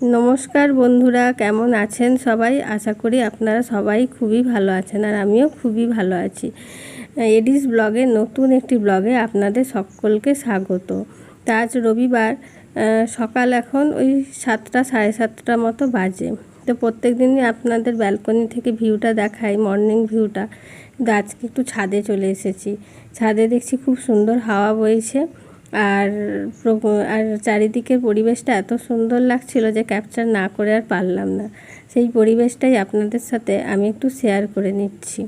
নমস্কার বন্ধুরা, কেমন আছেন সবাই? আশা করি আপনারা সবাই খুবই ভালো আছেন আর আমিও খুবই ভালো আছি। এডিস ব্লগে, নতুন একটি ব্লগে আপনাদের সকলকে স্বাগত। তা আজ রবিবার সকাল এখন ওই সাতটা, সাড়ে সাতটা মতো বাজে। তো প্রত্যেক দিনই আপনাদের ব্যালকনি থেকে ভিউটা দেখাই মর্নিং ভিউটা কিন্তু আজকে একটু ছাদে চলে এসেছি। ছাদে দেখছি খুব সুন্দর হাওয়া বইছে। আর আর চারিদিকের পরিবেশটা এত সুন্দর লাগছিল যে ক্যাপচার না করে আর পারলাম না। সেই পরিবেশটাই আপনাদের সাথে আমি একটু শেয়ার করে নিচ্ছি।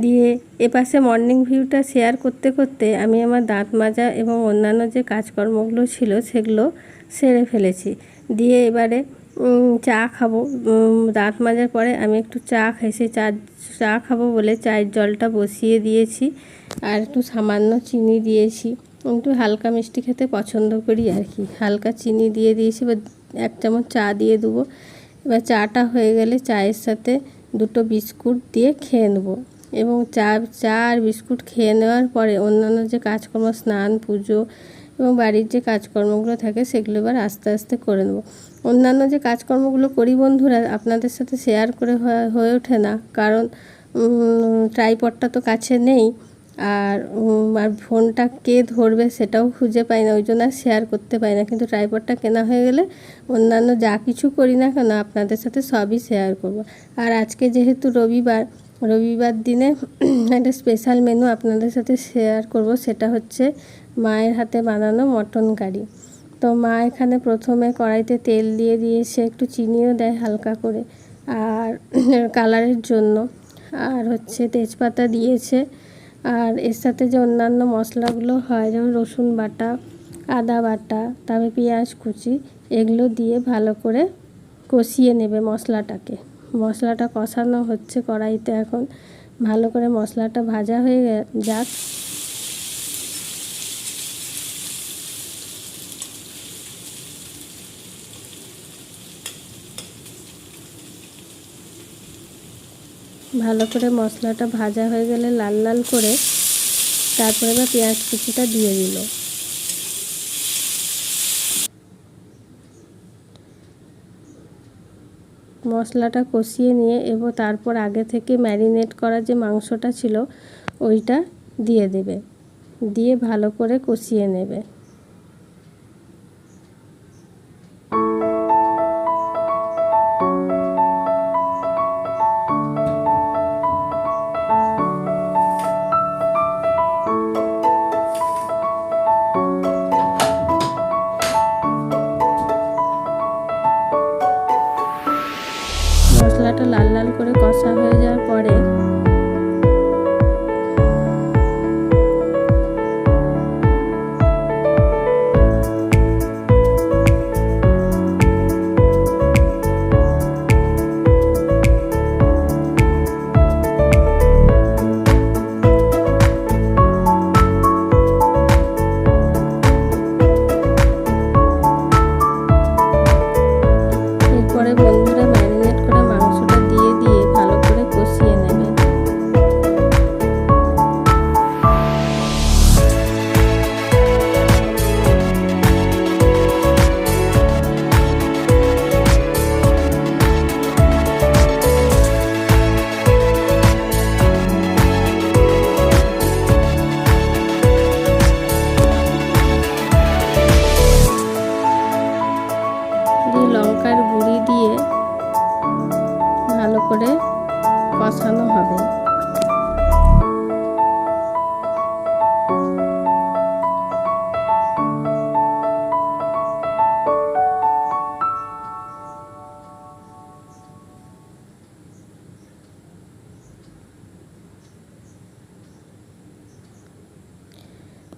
দিয়ে এপাশে মর্নিং ভিউটা শেয়ার করতে করতে আমি আমার দাঁত মাজা এবং অন্যান্য যে কাজকর্মগুলো ছিল সেগুলো সেরে ফেলেছি। দিয়ে এবারে চা খাব। দাঁত মাজার পরে আমি একটু চা খাই সেই চা চা খাব বলে চায়ের জলটা বসিয়ে দিয়েছি। আর একটু সামান্য চিনি দিয়েছি। একটু হালকা মিষ্টি খেতে পছন্দ করি আর কি। হালকা চিনি দিয়ে দিয়েছি, এবার এক চামচ চা দিয়ে দেবো। এবার চাটা হয়ে গেলে চায়ের সাথে দুটো বিস্কুট দিয়ে খেয়ে নেব। এবং চা চা আর বিস্কুট খেয়ে নেওয়ার পরে অন্যান্য যে কাজকর্ম, স্নান, পুজো এবং বাড়ির যে কাজকর্মগুলো থাকে, সেগুলো এবার আস্তে আস্তে করে নেব। অন্যান্য যে কাজকর্মগুলো করি বন্ধুরা, আপনাদের সাথে শেয়ার করে হয়ে ওঠে না। কারণ ট্রাইপডটা তো কাছে নেই। আর আর ফোনটা কে ধরবে সেটাও খুঁজে পাই না, ওই জন্য আর শেয়ার করতে পারি না। কিন্তু ট্রাইপডটা কেনা হয়ে গেলে অন্যান্য যা কিছু করি না কেন, আপনাদের সাথে সবই শেয়ার করব। আর আজকে যেহেতু রবিবার রবিবার দিনে একটা স্পেশাল মেনু আপনাদের সাথে শেয়ার করব, সেটা হচ্ছে মায়ের হাতে বানানো মটন কারি। তো মা এখানে প্রথমে কড়াইতে তেল দিয়ে দিয়েছে, একটু চিনিও দেয় হালকা করে। আর কালারের জন্য। আর হচ্ছে তেজপাতা দিয়েছে। আর এর সাথে যে অন্যান্য মশলাগুলো হয়, যেমন রসুন বাটা, আদা বাটা, তারপরে পেঁয়াজ কুচি, এগুলো দিয়ে ভালো করে কষিয়ে নেবে মশলাটাকে। মশলাটা কষানো হচ্ছে কড়াইতে এখন। ভালো করে মশলাটা ভাজা হয়ে যাক। ভালো করে মশলাটা ভাজা হয়ে গেলে লাল লাল করে তারপরে এবার পেঁয়াজ কুচিটা দিয়ে দিল। মশলাটা কষিয়ে নিয়ে এবং তারপর আগে থেকে ম্যারিনেট করা যে মাংসটা ছিল, ওইটা দিয়ে দেবে। দিয়ে ভালো করে কষিয়ে নেবে।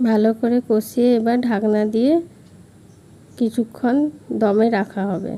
ভালো করে কষিয়ে এবার ঢাকনা দিয়ে কিছুক্ষণ দমে রাখা হবে।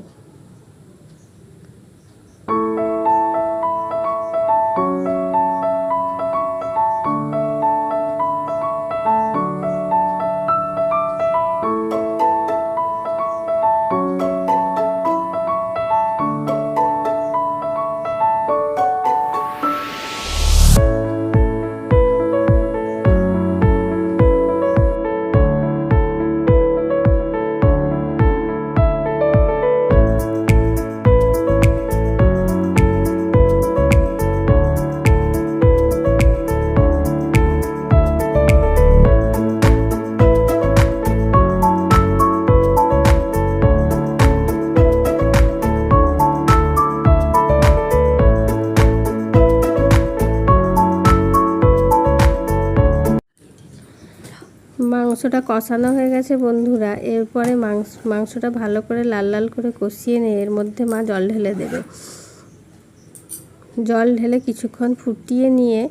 মাংসটা কষানো হয়ে গেছে বন্ধুরা। এরপরে মাংস, মাংসটা ভালো করে লাল লাল করে কষিয়ে নিয়ে এর মধ্যে মা জল ঢেলে দেবে। জল ঢেলে কিছুক্ষণ ফুটিয়ে নিয়ে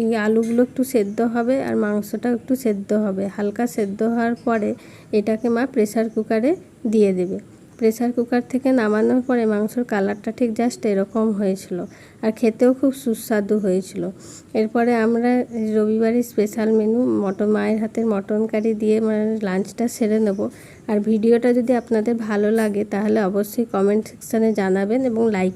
এই আলুগুলো একটু সেদ্ধ হবে আর মাংসটা একটু সেদ্ধ হবে। হালকা সেদ্ধ হওয়ার পরে এটাকে মা প্রেসার কুকারে দিয়ে দেবে। প্রেসার কুকার থেকে নামানোর পরে মাংসর কালারটা ঠিক জাস্ট এরকম হয়েছিল আর খেতেও খুব সুস্বাদু হয়েছিল। এরপরে আমরা রবিবারের স্পেশাল মেনু মটন, মায়ের হাতের মটন কারি দিয়ে মানে লাঞ্চটা সেরে নেব। আর ভিডিওটা যদি আপনাদের ভালো লাগে তাহলে অবশ্যই কমেন্ট সেকশানে জানাবেন এবং লাইক